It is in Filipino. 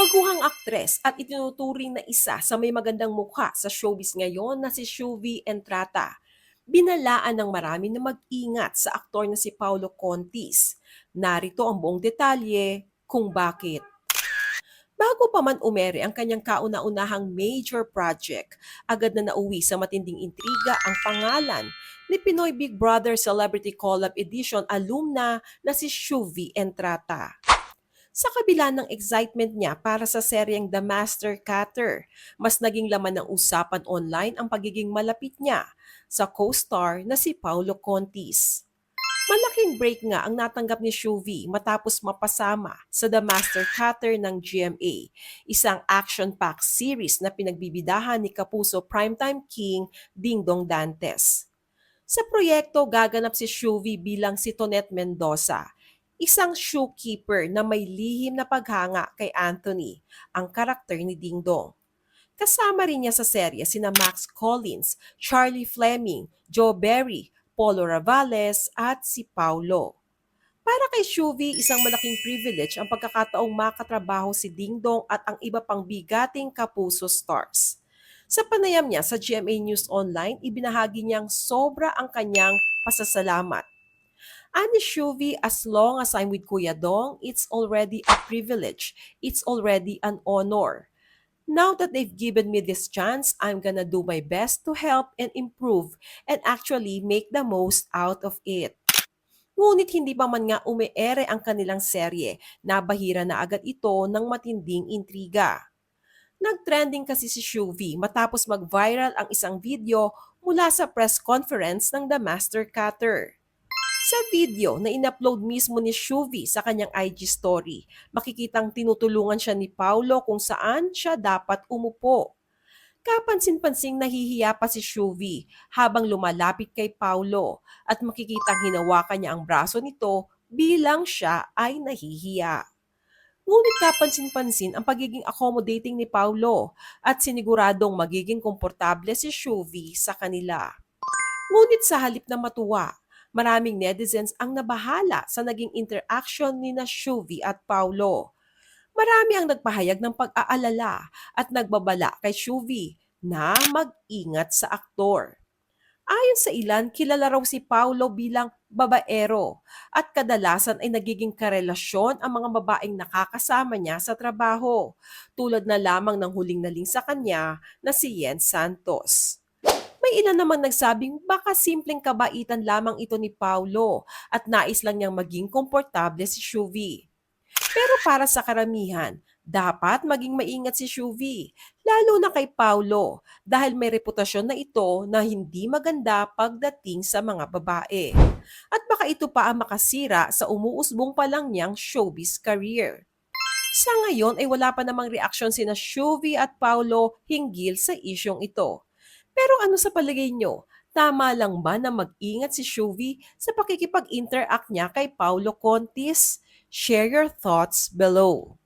Baguhang aktres at itinuturing na isa sa may magandang mukha sa showbiz ngayon na si Shuvi Entrata. Binalaan ng marami na mag-ingat sa aktor na si Paulo Contis. Narito ang buong detalye kung bakit. Bago pa man umere ang kanyang kauna-unahang major project, agad na nauwi sa matinding intriga ang pangalan ni Pinoy Big Brother Celebrity Collab Edition alumna na si Shuvi Entrata. Sa kabila ng excitement niya para sa seryeng The Master Cutter, mas naging laman ng usapan online ang pagiging malapit niya sa co-star na si Paulo Contis. Malaking break nga ang natanggap ni Shuvi matapos mapasama sa The Master Cutter ng GMA, isang action-packed series na pinagbibidahan ni Kapuso Primetime King Dingdong Dantes. Sa proyekto, gaganap si Shuvi bilang si Tonet Mendoza, isang shoekeeper na may lihim na paghanga kay Anthony, ang karakter ni Dingdong. Kasama rin niya sa serye sina Max Collins, Charlie Fleming, Joe Berry, Polo Ravales at si Paulo. Para kay Shuvi, isang malaking privilege ang pagkakataong makatrabaho si Dingdong at ang iba pang bigating kapuso stars. Sa panayam niya sa GMA News Online, ibinahagi niyang sobra ang kanyang pasasalamat. Ani Shuvi, as long as I'm with Kuya Dong, it's already a privilege. It's already an honor. Now that they've given me this chance, I'm gonna do my best to help and improve and actually make the most out of it. Ngunit hindi pa man nga umeere ang kanilang serye, nabahira na agad ito ng matinding intriga. Nag-trending kasi si Shuvi matapos mag-viral ang isang video mula sa press conference ng The Master Cutter. Sa video na in-upload mismo ni Shuvi sa kanyang IG story, makikitang tinutulungan siya ni Paulo kung saan siya dapat umupo. Kapansin-pansing nahihiya pa si Shuvi habang lumalapit kay Paulo at makikitang hinawakan niya ang braso nito bilang siya ay nahihiya. Ngunit kapansin-pansin ang pagiging accommodating ni Paulo at siniguradong magiging komportable si Shuvi sa kanila. Ngunit sa halip na matuwa, maraming netizens ang nabahala sa naging interaction ni na Shuvi at Paulo. Marami ang nagpahayag ng pag-aalala at nagbabala kay Shuvi na mag-ingat sa aktor. Ayon sa ilan, kilala raw si Paulo bilang babaero at kadalasan ay nagiging karelasyon ang mga babaeng nakakasama niya sa trabaho, tulad na lamang ng huling naling sa kanya na si Yen Santos. May ilan namang nagsabing baka simpleng kabaitan lamang ito ni Paulo at nais lang niyang maging komportable si Shuvi. Pero para sa karamihan, dapat maging maingat si Shuvi, lalo na kay Paulo dahil may reputasyon na ito na hindi maganda pagdating sa mga babae. At baka ito pa ang makasira sa umuusbong pa lang niyang showbiz career. Sa ngayon ay wala pa namang reaksyon sina Shuvi at Paulo hinggil sa isyong ito. Pero ano sa palagay nyo? Tama lang ba na mag-ingat si Shuvi sa pakikipag-interact niya kay Paulo Contis? Share your thoughts below.